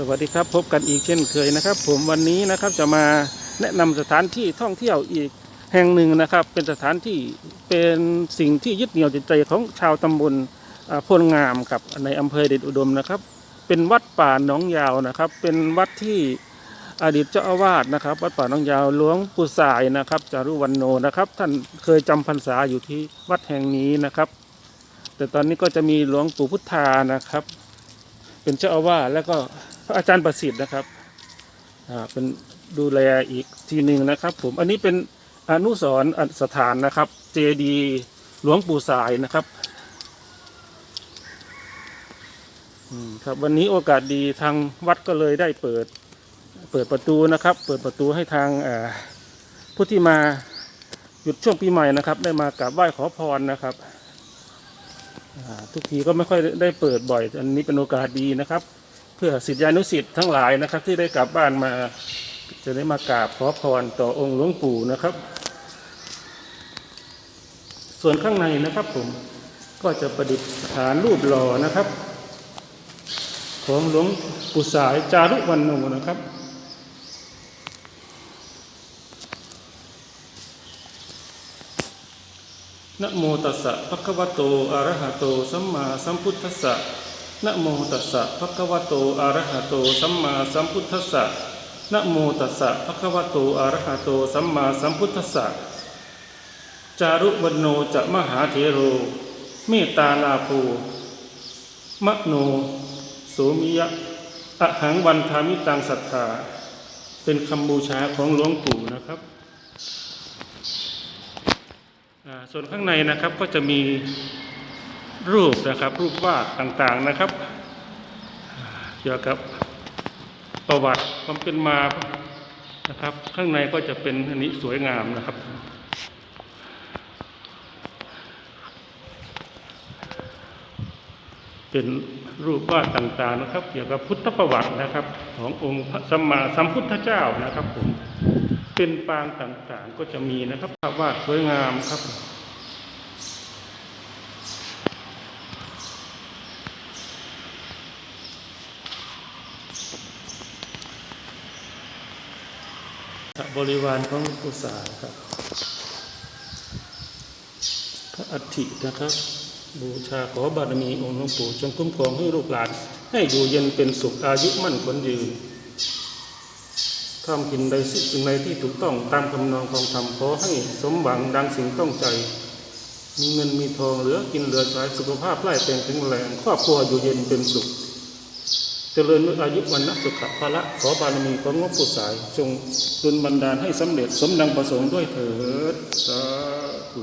สวัสดีครับพบกันอีกเช่นเคยนะครับ ผมวันนี้นะครับจะมาแนะนำสถานที่ท่องเที่ยวอีกแห่งหนึ่งนะครับ เป็นสถานที่เป็นสิ่งที่ยึดเหนี่ยวจิตใจของชาวตำบลพลงามกับในอำเภอเดชอุดมนะครับ เป็นวัดป่าหนองยาวนะครับ เป็นวัดที่อดีตเจ้าอาวาสนะครับ วัดป่าหนองยาวหลวงปู่สายนะครับจารุวันโนนะครับ ท่านเคยจำพรรษาอยู่ที่วัดแห่งนี้นะครับ แต่ตอนนี้ก็จะมีหลวงปู่พุทธานะครับ เป็นเจ้าอาวาสแล้วก็ พระอาจารย์ประสิทธิ์นะครับอ่าเป็นดูแลอีกทีหนึ่งนะครับ ผมอันนี้เป็นอนุสรณ์สถานนะครับ เจดีหลวงปู่สายนะครับอืมครับวันนี้โอกาสดีทางวัดก็เลยได้เปิดเปิดประตูนะครับ เปิดประตูให้ทางผู้ที่มาหยุดช่วงปีใหม่นะครับ ได้มากราบไหว้ขอพรนะครับทุกทีก็ไม่ค่อยได้เปิดบ่อย อันนี้เป็นโอกาสดีนะครับ เพื่อศิษยานุศิษย์ทั้งหลายนะครับ ที่ได้กลับบ้านมาจะได้มากราบขอพรต่อองค์หลวงปู่นะครับ ส่วนข้างในนะครับผมก็จะประดิษฐานรูปหล่อนะครับ ของหลวงปู่สายจารุวันโนนะครับนะโมตัสสะภะคะวะโตอะระหะโต สัมมาสัมพุทธัสสะ นะโมตัสสะภะคะวะโตอะระหะโตสัมมาสัมพุทธัสสะนะโมตัสสะภะคะวะโตอะระหะโตสัมมาสัมพุทธัสสะจารุวโนจะมหาเถโร เมตตาลาโภมโนโสมิยะอะหังวันทามิตังศรัทธา เป็นคำบูชาของหลวงปู่นะครับ ส่วนข้างในนะครับก็จะมี รูปนะครับ รูปวาดต่างๆนะครับ เกี่ยวกับประวัติความเป็นมานะครับ ข้างในก็จะเป็นอันนี้สวยงามนะครับเป็นรูปวาดต่างๆนะครับ เกี่ยวกับพุทธประวัตินะครับ ขององค์สัมมาสัมพุทธเจ้านะครับผมเป็นปางต่างๆก็จะมีนะครับภาพวาดสวยงามครับ บริวารของหลวงปู่สาครับ พระอัฐินะครับ บูชาขอบารมีองค์หลวงปู่จงคุ้มครองให้ลูกหลาน ให้อยู่เย็นเป็นสุขอายุมั่นขวัญยืนทำกินใดสิ่งใดที่ถูกต้องตามคำนองของธรรมขอให้สมหวังดังสิ่งต้องใจ มีเงินมีทองเหลือกินเหลือใช้สุขภาพไร้เป็นแข็งแรงครอบครัวอยู่เย็นเป็นสุข เจริญด้วยอายุวันนัสุขภาละขอบารมีของงบผู้สายจงดลบันดาลให้สำเร็จสมดังประสงค์ด้วยเถิดสาธุ